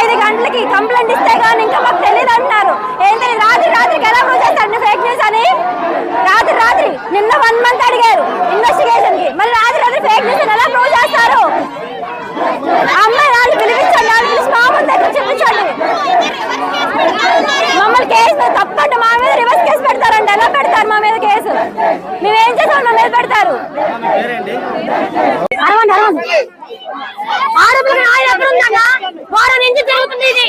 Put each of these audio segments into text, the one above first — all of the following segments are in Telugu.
ఐదు గంటలకి కంప్లైంట్ ఇస్తే కానీ ఇంకా మాకు తెలియదు అంటున్నారు. ఏంటి? రాత్రి రాత్రికి ఎలా ప్రూవ్ ఫేక్ న్యూస్ అని. రాత్రి రాత్రి నిన్న వన్ మంత్ అడిగారు ఇన్వెస్టిగేషన్కి. మరి రాత్రి రాత్రి ఫేక్ న్యూస్ ఎలా ప్రూవ్ చేస్తారు? అమ్మాయి వాళ్ళు పిలిపించండి. వాళ్ళు పిలిచి మా ముందు దగ్గర చెప్పించండి మమ్మల్ని కేసు తప్పంటే మా మీద రివర్స్ కేసు పెడతారండి ఎలా పెడతారు మా మీద కేసు? మేమేం చేసాం మా మీద పెడతారు. అరవండి అరవండి. ఆడపిల్లకి న్యాయం ఎక్కడుందన్నా వారం నుంచి జరుగుతుంది ఇది.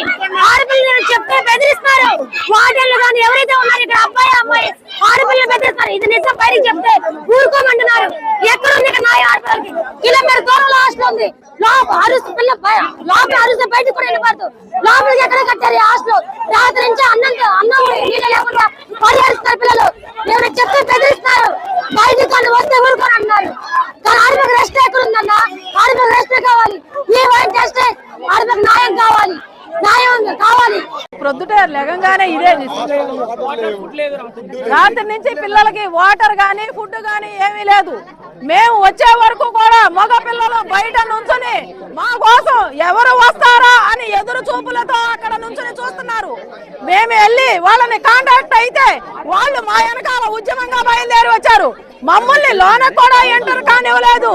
ఆడపిల్లలు చెప్తే బెదిరిస్తారు. వార్డన్లు కానీ ఎవరైతే ఉన్నారు ఇక్కడ అబ్బాయి అమ్మాయి ఆడపిల్లలు బెదిరిస్తారు. ఇది నిజం బయటికి చెప్తే ఊరుకోమంటున్నారు. ఎక్కడ ఉంది ఇక్కడ నాయ ఆడపిల్లలకి? కిలోమీటర్ దూరంలో హాస్టల్ ఉంది. లోపల అరుస్తు పిల్ల లోపల అరుస్తు బయటకు కూడా వెళ్ళిపోతు లోపలికి ఎక్కడ కట్టారు ఈ హాస్టల్? రాత్రి నుంచి అన్నం అన్నం నీళ్ళు లేకుండా పరిహరిస్తారు పిల్లలు ఎవరైనా చెప్తే బెదిరిస్తారు బయటకు కానీ వస్తే ఊరుకొని అంటున్నారు కానీ ఆడపిల్లకి రెస్ట్ ఎక్కడ ఉందన్నా ఆడపిల్లకి రెస్ట్ కావాలి ఈ వైట్ చేస్తే ఆడపిల్లకి న్యాయం కావాలి న్యాయం కావాలి ప్రొద్దుట లెగంగానే ఇదే రాత్రి నుంచి పిల్లలకి వాటర్ గానీ ఫుడ్ గానీ ఏమీ లేదు. మేము వచ్చే వరకు కూడా మగ పిల్లలు బయట నుంచుని మా కోసం ఎవరు వస్తారా అని ఎదురు చూపులతో అక్కడ నుంచుని చూస్తున్నారు. మేము వెళ్ళి వాళ్ళని కాంటాక్ట్ అయితే వాళ్ళు మా వెనకాల ఉద్యమంగా బయలుదేరి వచ్చారు. మమ్మల్ని లోన కూడా ఎంటర్ కానివ్వలేదు.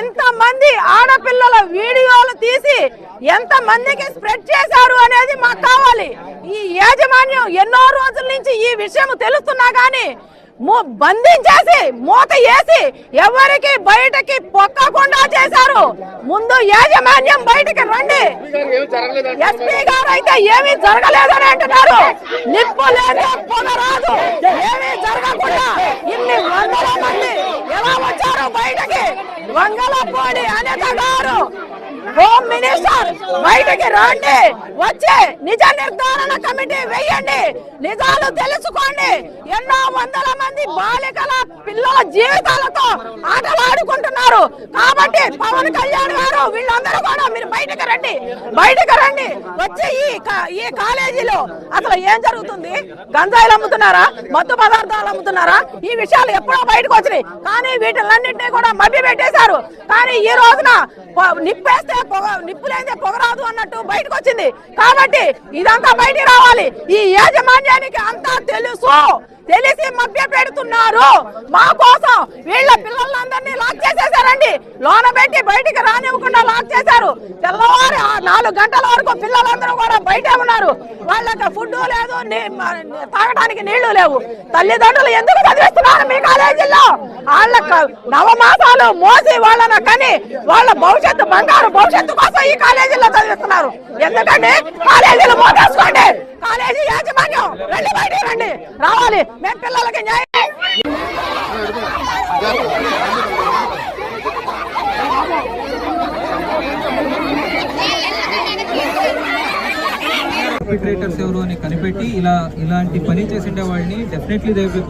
ఇంత మంది ఆడపిల్లల వీడియోలు తీసి ఎంత మందికి స్ప్రెడ్ చేశారు అనేది మాకు కావాలి. ఈ యాజమాన్యం ఎన్నో రోజుల నుంచి ఈ విషయం తెలుస్తున్నా గానీ బంధించేసి మూత వేసి ఎవరికి బయటకి పొక్కకుండా చేశారు. ముందు యాజమాన్యం బయటకి రండి. ఎస్పీ గారు అయితే ఏమీ జరగలేదని అంటున్నారు. నిప్పు లేదు ఏమీ జరగకుండా ఇన్ని వందల మంది ఎలా వచ్చారు బయటకి? వంగలపూడి అనిత గారు హోమ్ మినిస్టర్ బయటకి రండి వచ్చి నిజ నిర్ధారణ కమిటీ వేయండి. నిజాలు తెలుసుకోండి. ఎన్నో వందల మంది బాలికల పిల్లల జీవితాలతో ఆటలాడుకుంటున్నారు. కాబట్టి పవన్ కళ్యాణ్ గారు వీళ్ళందరూ కూడా మీరు బయటకు రండి. బయటకు రండి. వచ్చి ఈ ఈ కాలేజీలో అసలు ఏం జరుగుతుంది? గంజాయిలు అమ్ముతున్నారా? మత్తు పదార్థాలు అమ్ముతున్నారా? ఈ విషయాలు ఎప్పుడో బయటకు వచ్చినాయి. కానీ వీటిలన్నింటినీ కూడా మభ్య పెట్టేశారు కానీ ఈ రోజున నిప్పేస్తే పొగ నిప్పు పొగరాదు పొగ రాదు అన్నట్టు బయటకు వచ్చింది. కాబట్టి ఇదంతా బయటికి రావాలి. ఈ యాజమాన్యానికి అంతా తెలుసు. తెలిసి మభ్య పెడుతున్నారు మా కోసం వీళ్ళ పిల్ల చేసేసారండి లోన పెట్టి బయటికి రానివ్వకుండా లాక్ చేశారు. తెల్లవారు నాలుగు గంటల వరకు పిల్లలందరూ కూడా బయటే ఉన్నారు. వాళ్ళకి ఫుడ్ లేదు తాగడానికి నీళ్ళు లేవు. తల్లిదండ్రులు ఎందుకు చదివిస్తున్నారు మీ కాలేజీలో వాళ్ళ నవమాసాలు మోసి వాళ్ళని కని వాళ్ళ భవిష్యత్తు బంగారు భవిష్యత్తు కోసం ఈ కాలేజీలో చదివిస్తున్నారు. ఎందుకంటే కాలేజీలు మోసేసుకోండి. కాలేజీ యాజమాన్యం రండి బయటికి రండి. రావాలి. మేము పిల్లలకి న్యాయం పర్పిట్రేటర్స్ ఎవరు అని కనిపెట్టి ఇలా ఇలాంటి పని చేసిండే వాళ్ళని డెఫినెట్లీ దే బి